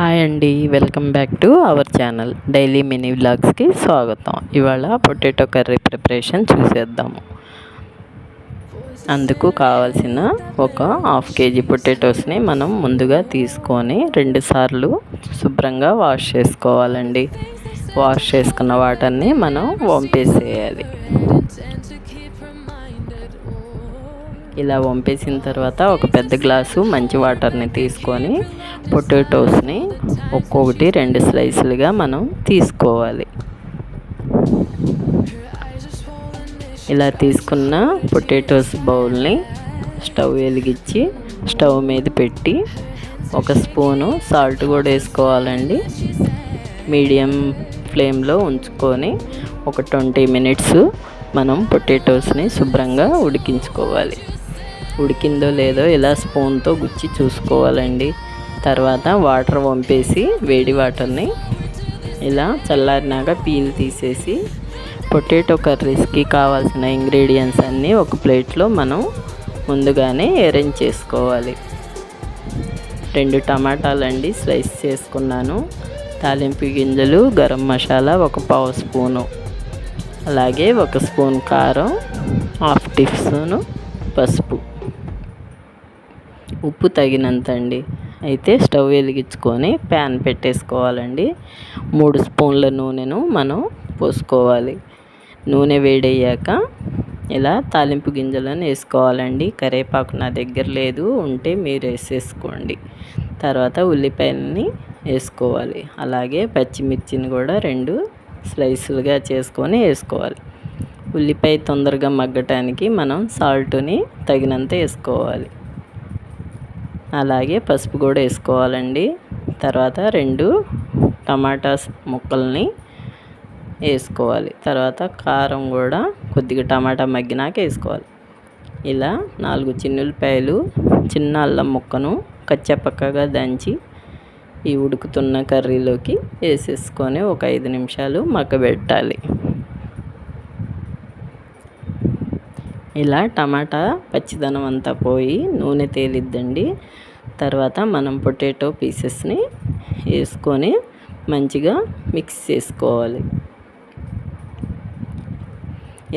Hi అండి welcome back to our channel. Daily mini వ్లాగ్స్కి స్వాగతం. ఇవాళ పొటాటో కర్రీ ప్రిపరేషన్ చూసేద్దాము. అందుకు కావాల్సిన ఒక హాఫ్ కేజీ పొటాటోస్ని మనం ముందుగా తీసుకొని రెండుసార్లు శుభ్రంగా వాష్ చేసుకోవాలండి. వాష్ చేసుకున్న వాటర్ని మనం వంపేసేయాలి. ఇలా వంపేసిన తర్వాత ఒక పెద్ద గ్లాసు మంచి వాటర్ని తీసుకొని పొటాటోస్ని ఒక్కొక్కటి రెండు స్లైసులుగా మనం తీసుకోవాలి. ఇలా తీసుకున్న పొటాటోస్ బౌల్ని స్టవ్ వెలిగించి స్టవ్ మీద పెట్టి ఒక స్పూను సాల్ట్ కూడా వేసుకోవాలండి. మీడియం ఫ్లేమ్లో ఉంచుకొని ఒక ట్వంటీ మినిట్స్ మనం పొటాటోస్ని శుభ్రంగా ఉడికించుకోవాలి. ఉడికిందో లేదో ఇలా స్పూన్తో గుచ్చి చూసుకోవాలండి. తర్వాత వాటర్ వంపేసి వేడి వాటర్ని ఇలా చల్లారినాక పీల్ తీసేసి పొటాటో కర్రీస్కి కావాల్సిన ఇంగ్రీడియంట్స్ అన్నీ ఒక ప్లేట్లో మనం ముందుగానే అరేంజ్ చేసుకోవాలి. రెండు టమాటాలండి స్లైస్ చేసుకున్నాను. తాలింపు గింజలు గరం మసాలా ఒక పావు స్పూను. అలాగే ఒక స్పూన్ కారం హాఫ్ టీ స్పూను. పసుపు. ఉప్పు తగినంత అండి అయితే స్టవ్ వెలిగించుకొని ప్యాన్ పెట్టేసుకోవాలండి. మూడు స్పూన్ల నూనెను మనం పోసుకోవాలి. నూనె వేడయ్యాక ఇలా తాలింపు గింజలను వేసుకోవాలండి. కరేపాకు నా దగ్గర లేదు ఉంటే మీరు వేసేసుకోండి. తర్వాత ఉల్లిపాయలని వేసుకోవాలి. అలాగే పచ్చిమిర్చిని కూడా రెండు స్లైసులుగా చేసుకొని వేసుకోవాలి. ఉల్లిపాయ తొందరగా మగ్గటానికి మనం సాల్ట్ని తగినంత వేసుకోవాలి. అలాగే పసుపు కూడా వేసుకోవాలండి. తర్వాత రెండు టమాటాస్ ముక్కల్ని వేసుకోవాలి. తర్వాత కారం కూడా కొద్దిగా టమాటా మగ్గినాక వేసుకోవాలి. ఇలా నాలుగు చిన్నులపాయలు చిన్న అల్లం ముక్కను కచ్చపక్కగా దంచి ఈ ఉడుకుతున్న కర్రీలోకి వేసేసుకొని ఒక ఐదు నిమిషాలు మగ్గబెట్టాలి. ఇలా టమాటా పచ్చిదనం అంతా పోయి నూనె తేలిద్దండి. తర్వాత మనం పొటాటో పీసెస్ని వేసుకొని మంచిగా మిక్స్ చేసుకోవాలి.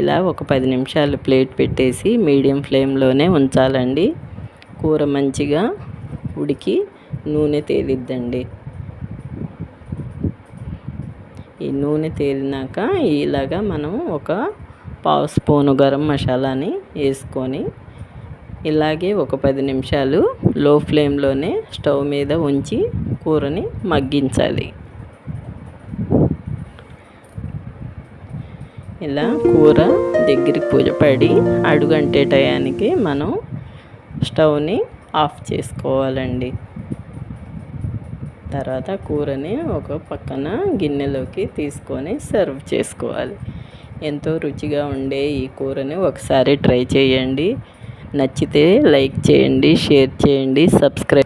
ఇలా ఒక పది నిమిషాలు ప్లేట్ పెట్టేసి మీడియం ఫ్లేమ్లోనే ఉంచాలండి. కూర మంచిగా ఉడికి నూనె తేలిద్దండి. ఈ నూనె తేలినాక ఇలాగా మనం ఒక పావు స్పూను గరం మసాలాని వేసుకొని ఇలాగే ఒక పది నిమిషాలు లో ఫ్లేమ్లోనే స్టవ్ మీద ఉంచి కూరని మగ్గించాలి. ఇలా కూర దగ్గరికి పూజపడి అడుగంటే టయానికి మనం స్టవ్ని ఆఫ్ చేసుకోవాలండి. తర్వాత కూరని ఒక పక్కన గిన్నెలోకి తీసుకొని సర్వ్ చేసుకోవాలి. ఎంతో రుచిగా ఉండే ఈ కూరని ఒకసారి ట్రై చేయండి. నచ్చితే లైక్ చేయండి షేర్ చేయండి సబ్స్క్రైబ్